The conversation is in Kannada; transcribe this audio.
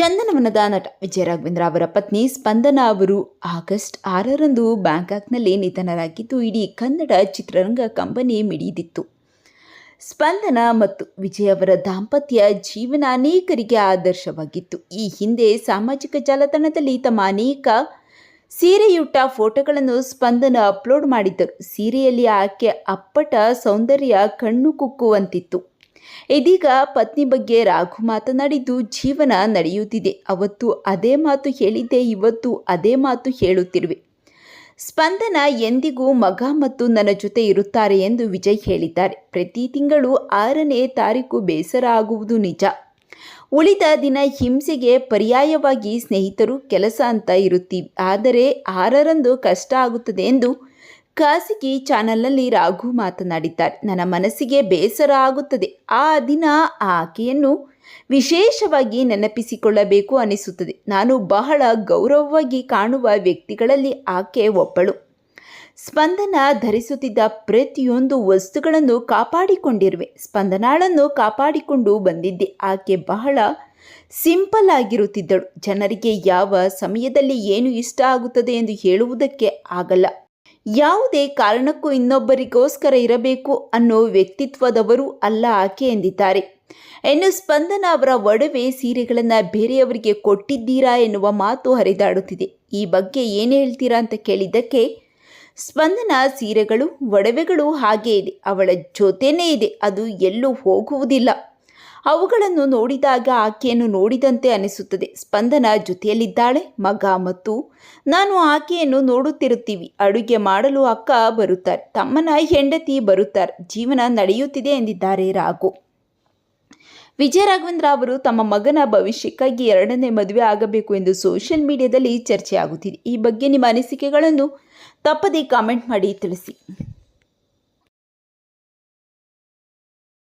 ಚಂದನವನದ ನಟ ವಿಜಯ ರಾಘವೇಂದ್ರ ಅವರ ಪತ್ನಿ ಸ್ಪಂದನಾ ಅವರು ಆಗಸ್ಟ್ ಆರರಂದು ಬ್ಯಾಂಕಾಕ್ನಲ್ಲಿ ನಿಧನರಾಗಿದ್ದು, ಇಡೀ ಕನ್ನಡ ಚಿತ್ರರಂಗ ಕಂಬನಿ ಮಿಡಿದಿತ್ತು. ಸ್ಪಂದನ ಮತ್ತು ವಿಜಯ್ ಅವರ ದಾಂಪತ್ಯ ಜೀವನ ಅನೇಕರಿಗೆ ಆದರ್ಶವಾಗಿತ್ತು. ಈ ಹಿಂದೆ ಸಾಮಾಜಿಕ ಜಾಲತಾಣದಲ್ಲಿ ತಮ್ಮ ಅನೇಕ ಸೀರೆಯುಟ್ಟ ಫೋಟೋಗಳನ್ನು ಸ್ಪಂದನ ಅಪ್ಲೋಡ್ ಮಾಡಿದ್ದರು. ಸೀರೆಯಲ್ಲಿ ಆಕೆ ಅಪ್ಪಟ ಸೌಂದರ್ಯ ಕಣ್ಣು ಕುಕ್ಕುವಂತಿತ್ತು. ಇದೀಗ ಪತ್ನಿ ಬಗ್ಗೆ ರಾಘು ಮಾತನಾಡಿದ್ದು ಜೀವನ ನಡೆಯುತ್ತಿದೆ. ಅವತ್ತು ಅದೇ ಮಾತು ಹೇಳಿದ್ದೆ, ಇವತ್ತು ಅದೇ ಮಾತು ಹೇಳುತ್ತಿರುವೆ. ಸ್ಪಂದನ ಎಂದಿಗೂ ಮಗ ಮತ್ತು ನನ್ನ ಜೊತೆ ಇರುತ್ತಾರೆ ಎಂದು ವಿಜಯ್ ಹೇಳಿದ್ದಾರೆ. ಪ್ರತಿ ತಿಂಗಳು ಆರನೇ ತಾರೀಕು ಬೇಸರ ಆಗುವುದು ನಿಜ. ಉಳಿದ ದಿನ ಹಿಂಸೆಗೆ ಪರ್ಯಾಯವಾಗಿ ಸ್ನೇಹಿತರು ಕೆಲಸ ಅಂತ ಇರುತ್ತೀವಿ. ಆದರೆ ಆರರಂದು ಕಷ್ಟ ಆಗುತ್ತದೆ ಎಂದು ಖಾಸಗಿ ಚಾನಲ್ನಲ್ಲಿ ರಾಘು ಮಾತನಾಡಿದ್ದಾರೆ ನನ್ನ ಮನಸ್ಸಿಗೆ ಬೇಸರ ಆಗುತ್ತದೆ. ಆ ದಿನ ಆಕೆಯನ್ನು ವಿಶೇಷವಾಗಿ ನೆನಪಿಸಿಕೊಳ್ಳಬೇಕು ಅನಿಸುತ್ತದೆ. ನಾನು ಬಹಳ ಗೌರವವಾಗಿ ಕಾಣುವ ವ್ಯಕ್ತಿಗಳಲ್ಲಿ ಆಕೆ ಒಬ್ಬಳು. ಸ್ಪಂದನ ಧರಿಸುತ್ತಿದ್ದ ಪ್ರತಿಯೊಂದು ವಸ್ತುಗಳನ್ನು ಕಾಪಾಡಿಕೊಂಡಿರುವೆ. ಸ್ಪಂದನಾಳನ್ನು ಕಾಪಾಡಿಕೊಂಡು ಬಂದಿದ್ದೆ. ಆಕೆ ಬಹಳ ಸಿಂಪಲ್ ಆಗಿರುತ್ತಿದ್ದಳು. ಜನರಿಗೆ ಯಾವ ಸಮಯದಲ್ಲಿ ಏನು ಇಷ್ಟ ಆಗುತ್ತದೆ ಎಂದು ಹೇಳುವುದಕ್ಕೆ ಆಗಲ್ಲ. ಯಾವುದೇ ಕಾರಣಕ್ಕೂ ಇನ್ನೊಬ್ಬರಿಗೋಸ್ಕರ ಇರಬೇಕು ಅನ್ನೋ ವ್ಯಕ್ತಿತ್ವದವರು ಅಲ್ಲ ಆಕೆ ಎಂದಿದ್ದಾರೆ. ಇನ್ನು ಸ್ಪಂದನ ಅವರ ಒಡವೆ ಸೀರೆಗಳನ್ನು ಬೇರೆಯವರಿಗೆ ಕೊಟ್ಟಿದ್ದೀರಾ ಎನ್ನುವ ಮಾತು ಹರಿದಾಡುತ್ತಿದೆ. ಈ ಬಗ್ಗೆ ಏನು ಹೇಳ್ತೀರಾ ಅಂತ ಕೇಳಿದ್ದಕ್ಕೆ, ಸ್ಪಂದನ ಸೀರೆಗಳು, ಒಡವೆಗಳು ಹಾಗೇ ಇದೆ. ಅವಳ ಜೊತೆನೇ ಇದೆ. ಅದು ಎಲ್ಲೂ ಹೋಗುವುದಿಲ್ಲ. ಅವುಗಳನ್ನು ನೋಡಿದಾಗ ಆಕೆಯನ್ನು ನೋಡಿದಂತೆ ಅನಿಸುತ್ತದೆ. ಸ್ಪಂದನ ಜೊತೆಯಲ್ಲಿದ್ದಾಳೆ, ಮಗ ಮತ್ತು ನಾನು ಆಕೆಯನ್ನು ನೋಡುತ್ತಿರುತ್ತೀವಿ. ಅಡುಗೆ ಮಾಡಲು ಅಕ್ಕ ಬರುತ್ತಾರೆ. ತಮ್ಮನ ಹೆಂಡತಿ ಬರುತ್ತಾರೆ. ಜೀವನ ನಡೆಯುತ್ತಿದೆ ಎಂದಿದ್ದಾರೆ ರಾಘು. ವಿಜಯ ರಾಘವೇಂದ್ರ ಅವರು ತಮ್ಮ ಮಗನ ಭವಿಷ್ಯಕ್ಕಾಗಿ ಎರಡನೇ ಮದುವೆ ಆಗಬೇಕು ಎಂದು ಸೋಷಿಯಲ್ ಮೀಡಿಯಾದಲ್ಲಿ ಚರ್ಚೆಯಾಗುತ್ತಿದೆ. ಈ ಬಗ್ಗೆ ನಿಮ್ಮ ಅನಿಸಿಕೆಗಳನ್ನು ತಪ್ಪದೇ ಕಾಮೆಂಟ್ ಮಾಡಿ ತಿಳಿಸಿ.